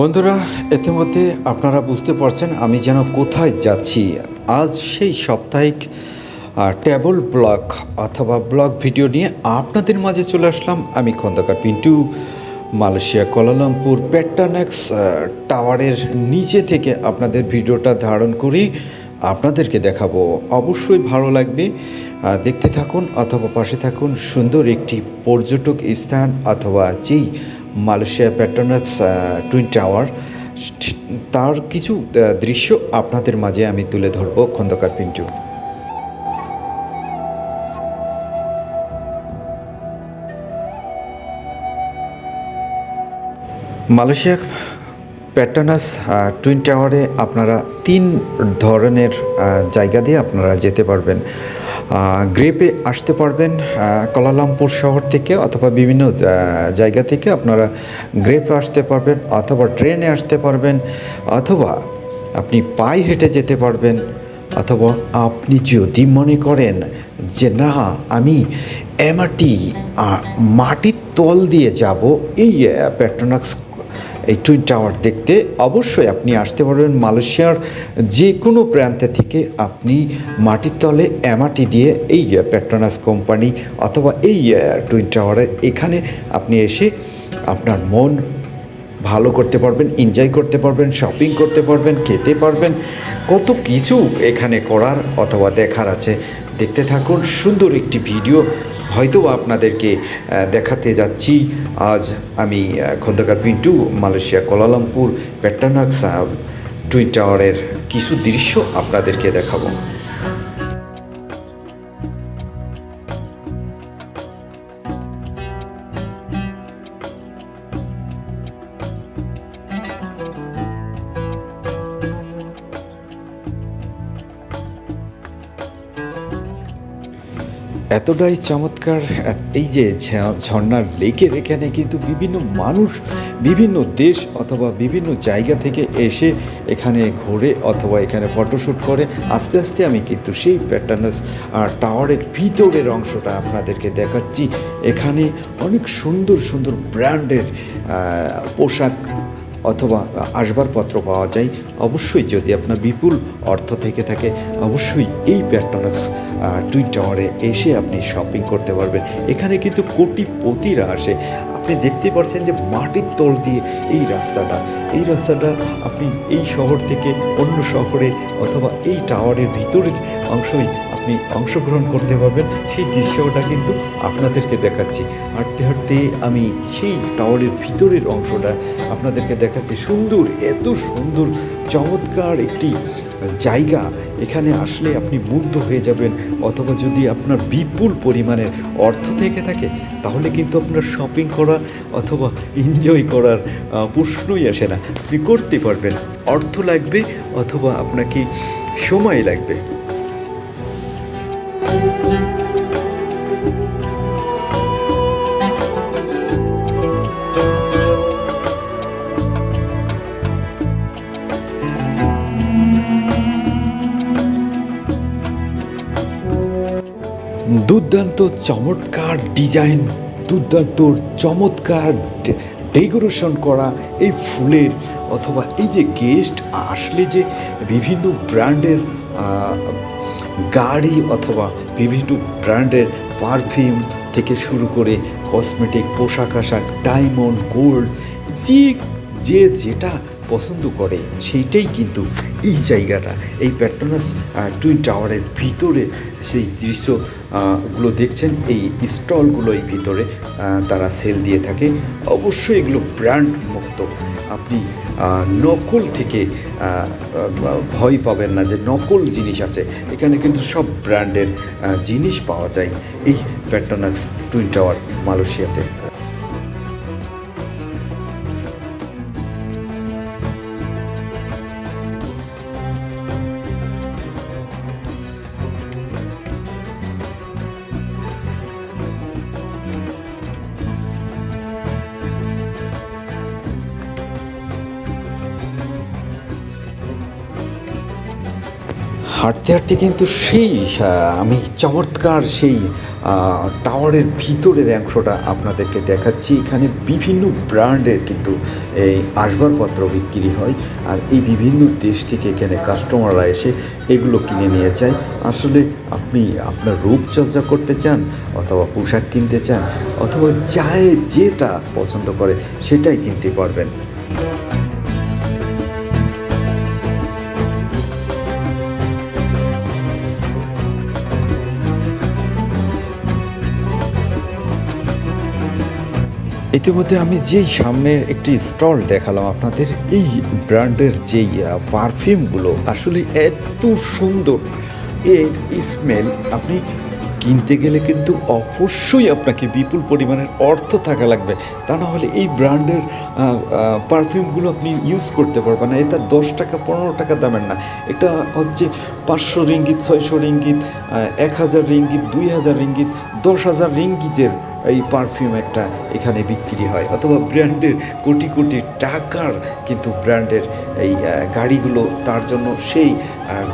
বন্ধুরা, ইতিমধ্যে আপনারা বুঝতে পারছেন আমি যেন কোথায় যাচ্ছি। আজ সেই সাপ্তাহিক ট্যাবল ব্লগ অথবা ব্লগ ভিডিও নিয়ে আপনাদের মাঝে চলে আসলাম। আমি Khandakar Pintu, Malaysia Kuala Lumpur Petronas টাওয়ারের নিচে থেকে আপনাদের ভিডিওটা ধারণ করি, আপনাদেরকে দেখাবো। অবশ্যই ভালো লাগবে। দেখতে থাকুন অথবা পাশে থাকুন সুন্দর একটি পর্যটক স্থান অথবা যেই মালয়েশিয়া প্যাট্রোনাক্স টুইন টাওয়ার তার কিছু দৃশ্য আপনাদের মাঝে আমি তুলে ধরবো Khandakar Pintu. Malaysia Petronas twin টাওয়ারে আপনারা তিন ধরনের জায়গা দিয়ে আপনারা যেতে পারবেন। গ্রেপে আসতে পারবেন কলালামপুর শহর থেকে অথবা বিভিন্ন জায়গা থেকে আপনারা গ্রেপে আসতে পারবেন অথবা ট্রেনে আসতে পারবেন অথবা আপনি পায়ে হেঁটে যেতে পারবেন অথবা আপনি যদি মনে করেন যে না আমি আহ, মাটির তল দিয়ে যাব এই প্যাট্রোনাক্স এই টুইন টাওয়ার দেখতে অবশ্যই আপনি আসতে পারবেন মালয়েশিয়ার যে কোনো প্রান্তে থেকে আপনি মাটির তলে অ্যামাটি দিয়ে এই পেট্রোনাস কোম্পানি অথবা এই টুইন টাওয়ারের এখানে আপনি এসে আপনার মন ভালো করতে পারবেন এনজয় করতে পারবেন শপিং করতে পারবেন, খেতে পারবেন, কত কিছু এখানে করার অথবা দেখার আছে। দেখতে থাকুন, সুন্দর একটি ভিডিও হয়তো আপনাদেরকে দেখাতে যাচ্ছি। আজ আমি Khandakar Pintu Malaysia Kuala Lumpur Petronas twin টাওয়ারের কিছু দৃশ্য আপনাদেরকে দেখাবো। এতটাই চমৎকার, এই যে ঝ- ঝর্ণার লেকের এখানে কিন্তু বিভিন্ন মানুষ, বিভিন্ন দেশ অথবা বিভিন্ন জায়গা থেকে এসে এখানে ঘোরে অথবা এখানে ফটোশ্যুট করে। আস্তে আস্তে আমি কিন্তু সেই প্যাটার্নাস টাওয়ারের ভিতরের অংশটা আপনাদেরকে দেখাচ্ছি। এখানে অনেক সুন্দর সুন্দর ব্র্যান্ডের পোশাক অথবা আসবাবপত্র পাওয়া যায়, অবশ্যই যদি আপনার বিপুল অর্থ থেকে থাকে, অবশ্যই এই প্যাট্রনাস টুইট টাওয়ারে এসে আপনি শপিং করতে পারবেন। এখানে কিন্তু কোটিপতিরা আসে। আপনি দেখতে পাচ্ছেন যে মাটির তল দিয়ে এই রাস্তাটা এই রাস্তাটা আপনি এই শহর থেকে অন্য শহরে অথবা এই টাওয়ারের ভিতরের অংশই আপনি অংশগ্রহণ করতে পারবেন। সেই দৃশ্যটা কিন্তু আপনাদেরকে দেখাচ্ছি। হাঁটতে হাঁটতে আমি সেই টাওয়ারের ভিতরের অংশটা আপনাদেরকে দেখাচ্ছি। সুন্দর, এত সুন্দর, চমৎকার একটি জায়গা। এখানে আসলে আপনি মুগ্ধ হয়ে যাবেন, অথবা যদি আপনার বিপুল পরিমাণের অর্থ থেকে থাকে, তাহলে কিন্তু আপনার শপিং করা অথবা এনজয় করার প্রশ্নই আসে না। আপনি করতে পারবেন। অর্থ লাগবে অথবা আপনাকে সময় লাগবে। দুর্দান্ত চমৎকার ডিজাইন, দুর্দান্ত চমৎকার ডেকোরেশন করা এই ফুলের অথবা এই যে গেস্ট আসলে যে বিভিন্ন ব্র্যান্ডের গাড়ি অথবা বিভিন্ন ব্র্যান্ডের পারফিউম থেকে শুরু করে কসমেটিক, পোশাক আশাক, ডায়মন্ড, গোল্ড, যে যে, যেটা পছন্দ করে, সেইটাই কিন্তু এই জায়গাটা, এই প্যাট্রোনাস টুইন টাওয়ারের ভিতরে সেই দৃশ্যগুলো দেখছেন, এই স্টলগুলো এই ভিতরে তারা সেল দিয়ে থাকে। অবশ্যই এগুলো ব্র্যান্ড মুক্ত। আপনি নকল থেকে ভয় পাবেন না যে নকল জিনিস আছে। এখানে কিন্তু সব ব্র্যান্ডের জিনিস পাওয়া যায় এই প্যাট্রোনাক্স টুইন টাওয়ার মালয়েশিয়াতে। হাঁটতে হাঁটতে কিন্তু সেই আমি চমৎকার সেই টাওয়ারের ভিতরের অংশটা আপনাদেরকে দেখাচ্ছি। এখানে বিভিন্ন ব্র্যান্ডের কিন্তু এই আসবাবপত্র বিক্রি হয় আর এই বিভিন্ন দেশ থেকে এখানে কাস্টমাররা এসে এগুলো কিনে নিয়ে যায়। আসলে আপনি আপনার রূপচর্চা করতে চান অথবা পোশাক কিনতে চান অথবা যায় যেটা পছন্দ করে সেটাই কিনতে পারবেন। ইতিমধ্যে আমি যেই সামনের একটি স্টল দেখালাম আপনাদের, এই ব্র্যান্ডের যেই পারফিউমগুলো আসলে এত সুন্দর। এর স্মেল আপনি কিনতে গেলে কিন্তু অবশ্যই আপনাকে বিপুল পরিমাণের অর্থ থাকা লাগবে। তা না হলে এই ব্র্যান্ডের পারফিউমগুলো আপনি ইউজ করতে পারবেন না। এটা দশ টাকা, পনেরো টাকা দামের না। এটা হচ্ছে পাঁচশো রিঙ্গিত, ছয়শো রিঙ্গিত এক হাজার রিঙ্গিত, দুই হাজার রিঙ্গিত, দশ হাজার রিঙ্গিতের এই পারফিউম একটা এখানে বিক্রি হয়। অথবা ব্র্যান্ডের কোটি কোটি টাকার কিন্তু ব্র্যান্ডের এই গাড়িগুলো তার জন্য সেই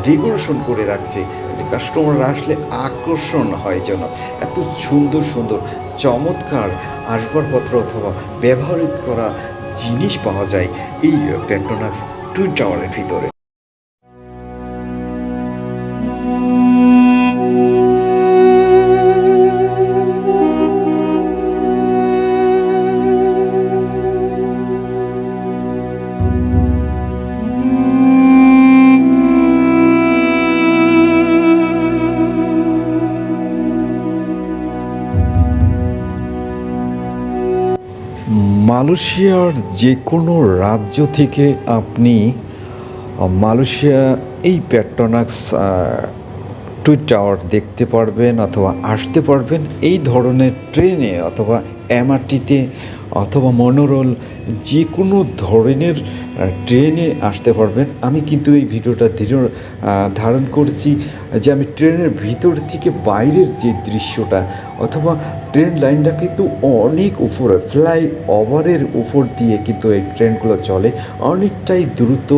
ডেকোরেশন করে রাখছে। যে কাস্টমাররা আসলে আকর্ষণ হয় যেন। এত সুন্দর সুন্দর, চমৎকার আসবাবপত্র অথবা ব্যবহৃত করা জিনিস পাওয়া যায় এই পেট্রোনাক্স টুইন টাওয়ারের ভিতরে। মালয়েশিয়ার যে কোনো রাজ্য থেকে আপনি মালয়েশিয়া এই প্যাট্রনাক্স টুইট টাওয়ার দেখতে পারবেন অথবা আসতে পারবেন। এই ধরনের ট্রেনে অথবা এমআরটিতে অথবা মনোরল যে কোনো ধরনের ট্রেনে আসতে পারবেন। আমি কিন্তু এই ভিডিওটা দৃঢ় ধারণ করছি যে আমি ট্রেনের ভিতর থেকে বাইরের যে দৃশ্যটা অথবা ট্রেন লাইনটা কিন্তু অনেক উপরে, ফ্লাই ওভারের উপর দিয়ে কিন্তু এই ট্রেনগুলো চলে। অনেকটাই দ্রুত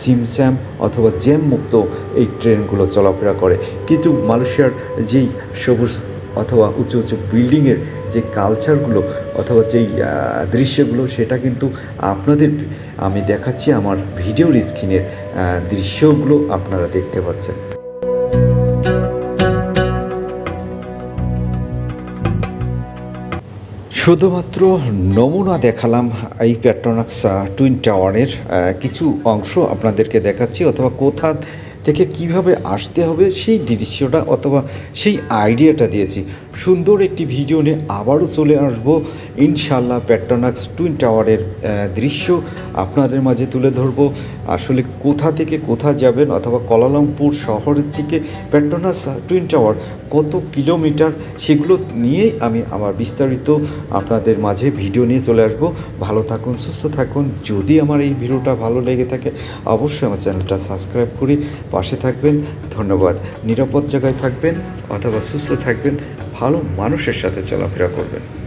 সিমস্যাম অথবা জ্যাম মুক্ত এই ট্রেনগুলো চলাফেরা করে। কিন্তু মালয়েশিয়ার যেই সবুজ অথবা উঁচু উঁচু বিল্ডিংয়ের যে কালচারগুলো অথবা যেই দৃশ্যগুলো, সেটা কিন্তু আপনাদের, আমি দেখাচ্ছি আমার ভিডিওর স্ক্রিনের দৃশ্যগুলো আপনারা দেখতে পাচ্ছেন। শুধুমাত্র নমুনা দেখালাম এই পেট্রোনাক্স টুইন টাওয়ারের কিছু অংশ আপনাদেরকে দেখাচ্ছি অথবা কোথা থেকে কীভাবে আসতে হবে সেই দৃশ্যটা অথবা সেই আইডিয়াটা দিয়েছি। সুন্দর একটি ভিডিও নিয়ে আবারও চলে আসব। ইনশাল্লাহ পেট্রোনাক্স টুইন টাওয়ারের দৃশ্য আপনাদের মাঝে তুলে ধরবো। আসলে কোথা থেকে কোথা যাবেন অথবা কলালামপুর শহরের থেকে পেট্রোনাস টুইন টাওয়ার কত কিলোমিটার, সেগুলো নিয়েই আমি আমার বিস্তারিত আপনাদের মাঝে ভিডিও নিয়ে চলে আসব। ভালো থাকুন, সুস্থ থাকুন। যদি আমার এই ভিডিওটা ভালো লেগে থাকে, অবশ্যই আমার চ্যানেলটা সাবস্ক্রাইব করে পাশে থাকবেন। ধন্যবাদ। নিরাপদ জায়গায় থাকবেন অথবা সুস্থ থাকবেন। ভালো মানুষের সাথে চলাফেরা করবেন।